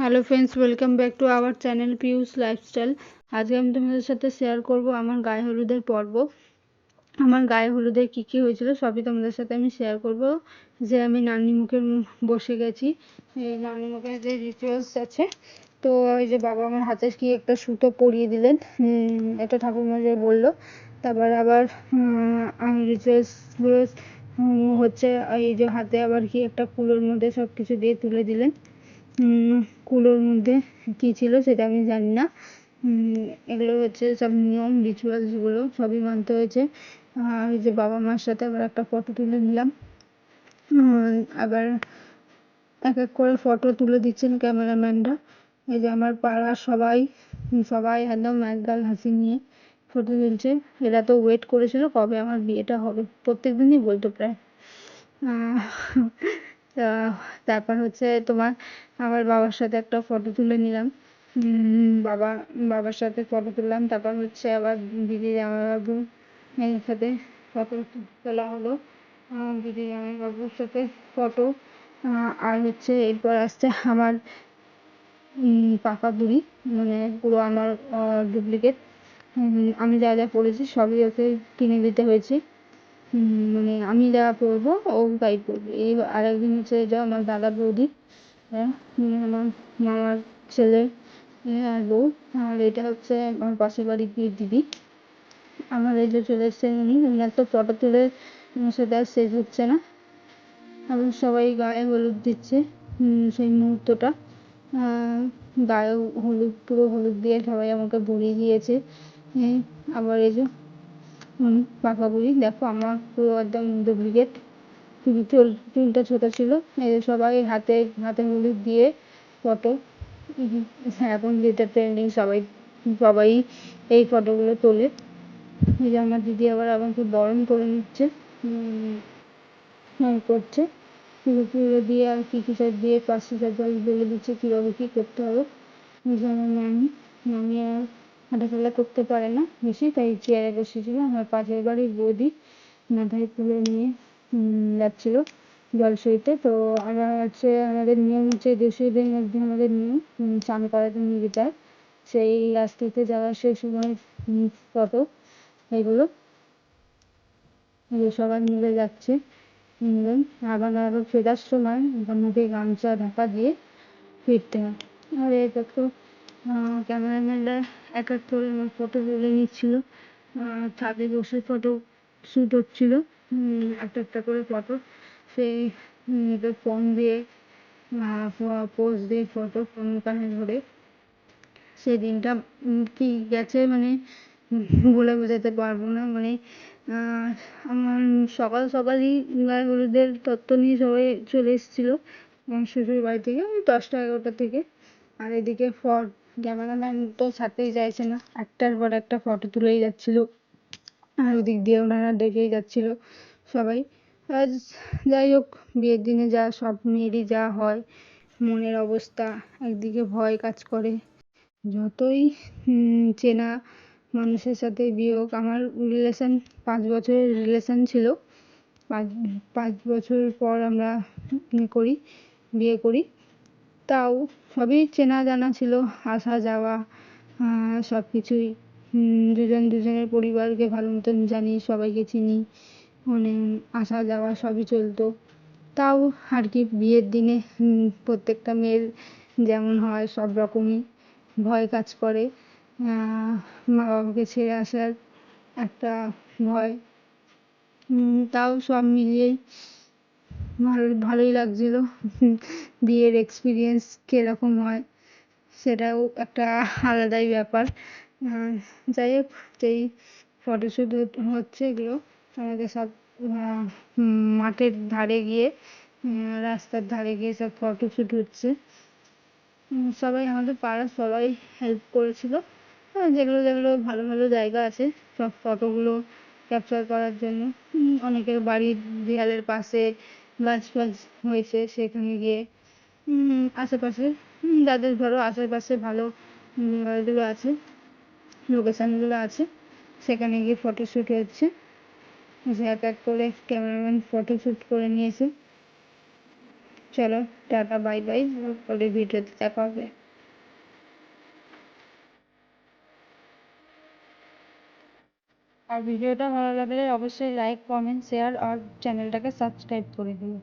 Hello friends welcome back to our channel Pius lifestyle আজকে আমি তোমাদের সাথে শেয়ার করব আমার গায়ে হলুদের পর্ব। আমার গায়ে হলুদের কী কী হয়েছিল সবই তোমাদের সাথে আমি শেয়ার করব। যে আমি নানি বসে গেছি। নানি মুখের যে রিচুয়ালস আছে। তো এই যে বাবা আমার হাতে কি একটা সুতো পরিয়ে দিলেন। এটা ঠাকুরমা যে বলল। তারপর আবার আমি রিচুয়ালসগুলো হচ্ছে এই যে হাতে আবার কি একটা ফুলের মধ্যে সব কিছু দিয়ে তুলে দিলেন। কুলোর মধ্যে কী ছিল সেটা আমি জানি না। এগুলো হচ্ছে সব নিয়ম রিচুয়ালসগুলো সবই মানতে হয়েছে। আর যে বাবা মার সাথে আবার একটা ফটো তুলে নিলাম। আবার এক এক করে ফটো তুলে দিচ্ছেন ক্যামেরাম্যানরা। এই যে আমার পাড়ার সবাই সবাই একদম একগাল হাসি নিয়ে ফটো তুলছে। এরা তো ওয়েট করেছিল কবে আমার বিয়েটা হবে প্রত্যেক দিনই বলতো প্রায়। তারপর হচ্ছে তোমার আমার বাবার সাথে একটা ফটো তুলে নিলাম। বাবা, বাবার সাথে ফটো তুললাম। তারপর হচ্ছে আবার দিদি জামাইবাবু এর সাথে ফটো তোলা হলো। দিদি জামাইবাবুর সাথে ফটো আর হচ্ছে এরপর আসছে আমার পাকা বুড়ি মানে পুরো আমার ডুপ্লিকেট আমি যা যা পড়েছি সবই ওকে কিনে দিতে হয়েছে। মানে আমি যা পরবো ও তাই পরবে এই আর আরেকদিন হচ্ছে এটা আমার দাদা বৌদি হ্যাঁ আমার মামার ছেলে আর বউ। আর এটা হচ্ছে আমার পাশের বাড়ির দিদি। আমার এই যে চলে এসছে উনি উনি একটা ফটো তুলে সেটা শেষ হচ্ছে না। এবং সবাই গায়ে হলুদ দিচ্ছে সেই মুহূর্তটা। গায়ে হলুদ, পুরো হলুদ দিয়ে সবাই আমাকে ভরিয়ে দিয়েছে। আবার এই যে পাকা বুড়ি দেখো, আমার পুরো একদম ডুপ্লিকেট চুল চুলটা ছোটো ছিল। সবাই হাতে হাতে হলুদ দিয়ে ফটো এখন যেটা ট্রেন্ডিং সবাই সবাই এই ফটোগুলো তোলে। এই যে আমার দিদি আবার আমাকে বরণ করে নিচ্ছে। করছে। পুরো দিয়ে আর কী কী সব দিয়ে পাঁচশো জল বলে দিচ্ছে, কীভাবে কী করতে হবে। এই যে আমার মামি আর হাঁটাচলা করতে পারে না বেশি, তাই চেয়ারে বসেছিল আমার পাশের বাড়ির বৌদি মাথায় তুলে নিয়ে যাচ্ছিল জল সইতে। তো আমরা হচ্ছে আমাদের নিয়ম হচ্ছে দেশীয়দের মধ্যে আমাদের নিয়ম স্নান করাতে নিয়ে যেতে হয়, সেই রাস্তাতে যাওয়ার সেই সময় ফটো এগুলো সবাই মিলে যাচ্ছে আবার আরও ফেরার সময় মুখে গামছা ঢাকা দিয়ে ফিরতে হয়। আর এটা তো ক্যামেরাম্যানরা এক এক করে আমার ফটো তুলে নিচ্ছিল। ছাদে বসে ফটো শ্যুট হচ্ছিল। একটা একটা করে ফটো সেই ফোন দিয়ে পোজ দিয়ে ফটো ফোন কানে ধরে। সেই দিনটা কি গেছে মানে বলে বোঝাতে পারব না। মানে আমার সকাল সকালই গায়ে হলুদের তত্ত্ব নিয়ে সবাই চলে এসেছিল। আমার শ্বশুর বাড়ি থেকে, ওই দশটা এগারোটা থেকে। আর এদিকে ফট ক্যামেরাম্যান তো ছাড়তেই চাইছে না। একটার পর একটা ফটো তুলেই যাচ্ছিল আর ওদিক দিয়ে ওনারা দেখেই যাচ্ছিল সবাই। আর যাই হোক, বিয়ের দিনে যা সব মেয়েরই যা হয়, মনের অবস্থা, একদিকে ভয় কাজ করে। যতই চেনা মানুষের সাথে বিয়ে হোক, আমার রিলেশান পাঁচ বছরের রিলেশান ছিল। পাঁচ পাঁচ বছর পর আমরা করি, বিয়ে করি। তাও সবই চেনা জানা ছিল, আসা যাওয়া সব কিছুই দুজন দুজনের পরিবারকে ভালো মতন জানি, সবাইকে চিনি মানে আসা যাওয়া সবই চলতো। তাও আর কি বিয়ের দিনে প্রত্যেকটা মেয়ের যেমন হয় সব রকমই ভয় কাজ করে। মা বাবাকে ছেড়ে আসার একটা ভয়। তাও সব মিলিয়েই ভালো, ভালোই লাগছিল। বিয়ের এক্সপিরিয়েন্স কীরকম হয়, সেটাও একটা আলাদাই ব্যাপার। যাই হোক সেই ফটোশ্যুট হচ্ছে এগুলো, আমাদের সব মাঠের ধারে গিয়ে রাস্তার ধারে গিয়ে সব ফটোশ্যুট হচ্ছে। সবাই আমাদের পাড়ার সবাই হেল্প করেছিল। যেগুলো যেগুলো ভালো ভালো জায়গা আছে, সব ফটোগুলো ক্যাপচার করার জন্য। অনেকের বাড়ির দেয়ালের পাশে গাছ ফাস হয়েছে সেখানে গিয়ে। আশেপাশে যাদের ধরো আশেপাশে ভালো এগুলো আছে লোকেশানগুলো আছে। সেখানে গিয়ে ফটোশ্যুট হচ্ছে। এক এক করে ক্যামেরাম্যান ফটোশ্যুট করে নিয়েছে। চলো, টাটা বাই বাই পরের ভিডিওতে দেখা হবে। আর ভিডিওটা ভালো লাগলে অবশ্যই লাইক কমেন্ট শেয়ার আর চ্যানেলটাকে সাবস্ক্রাইব করে দিও।